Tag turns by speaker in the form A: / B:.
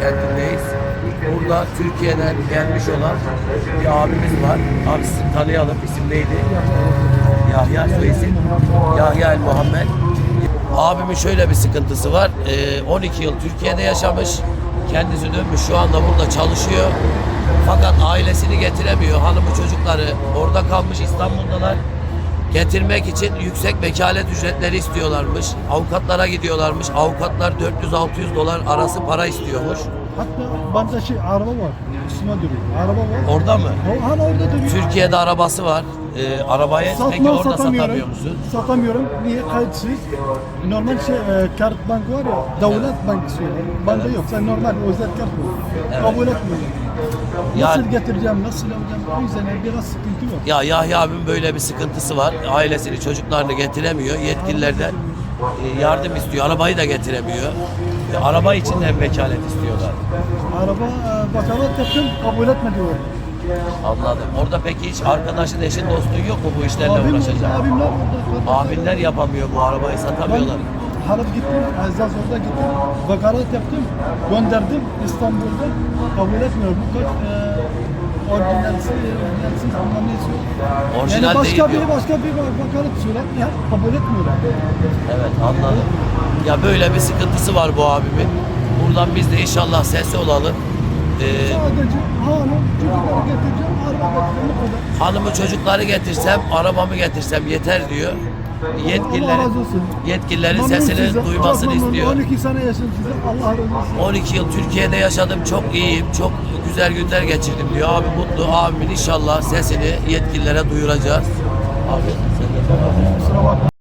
A: kentindeyiz. Burada Türkiye'den gelmiş olan bir abimiz var. Abi sizi tanıyalım. İsim neydi? Yahya soy isim. Yahya El Muhammed. Abimin şöyle bir sıkıntısı var. Ee, 12 yıl Türkiye'de yaşamış. Kendisi dönmüş şu anda burada çalışıyor. Fakat ailesini getiremiyor. Hanımı çocukları orada kalmış İstanbul'dalar. Getirmek için yüksek vekalet ücretleri istiyorlarmış. Avukatlara gidiyorlarmış. Avukatlar 400-600 dolar arası para istiyormuş.
B: Hatta bende şey araba var. Üstüme duruyor. Araba var.
A: Orada mı?
B: O hani orada duruyor.
A: Türkiye'de arabası var. Ee, arabayı peki
B: Satmam,
A: orada
B: satamıyorum.
A: satamıyor musun?
B: Satamıyorum. Niye? Kayıtsız. Normal şey, e, kart bank var ya, devlet bankası. Bende yok. Sen normal özel kart bu. Kabul etmiyorum. Nasıl getireceğim, nasıl yapacağım? O yüzden biraz sıkıntı var.
A: Ya Yahya abim böyle bir sıkıntısı var. Ailesini, çocuklarını getiremiyor. Yetkililerden e, yardım istiyor. Arabayı da getiremiyor. E, araba için de vekalet istiyorlar.
B: Araba e, vakalet yaptım, kabul etmedi o.
A: Anladım. Orada peki hiç arkadaşın, eşin, dostun yok mu bu işlerle
B: Abim,
A: uğraşacak?
B: abimler orada.
A: Abinler yapamıyor bu arabayı satamıyorlar.
B: Ben Halep gittim, Zazor'da gittim, vakalet yaptım, gönderdim İstanbul'da, kabul etmiyor. Bu kaç e, orijinalsi, orijinalsiz bilmem ne istiyor.
A: Orijinal
B: yani başka
A: değil
B: bir,
A: diyor.
B: başka bir vakalet söyler, ya kabul etmiyorlar.
A: Evet anladım. Ya böyle bir sıkıntısı var bu abimin. Buradan biz de inşallah sesi olalım. Ee,
B: Sadece hanım, çocukları getireceğim, araba getireceğim,
A: hanımı çocukları getirsem, arabamı getirsem yeter diyor.
B: Allah
A: Yetkililerin,
B: razı olsun.
A: yetkililerin
B: Memnun
A: sesini
B: size,
A: duymasını
B: çok memnun.
A: istiyor.
B: 12 sene yaşadım size, Allah razı olsun.
A: 12 yıl Türkiye'de yaşadım, çok iyiyim, çok güzel günler geçirdim diyor. Abi mutlu, abimin inşallah sesini yetkililere duyuracağız. Abi sen de
B: Kusura bakma.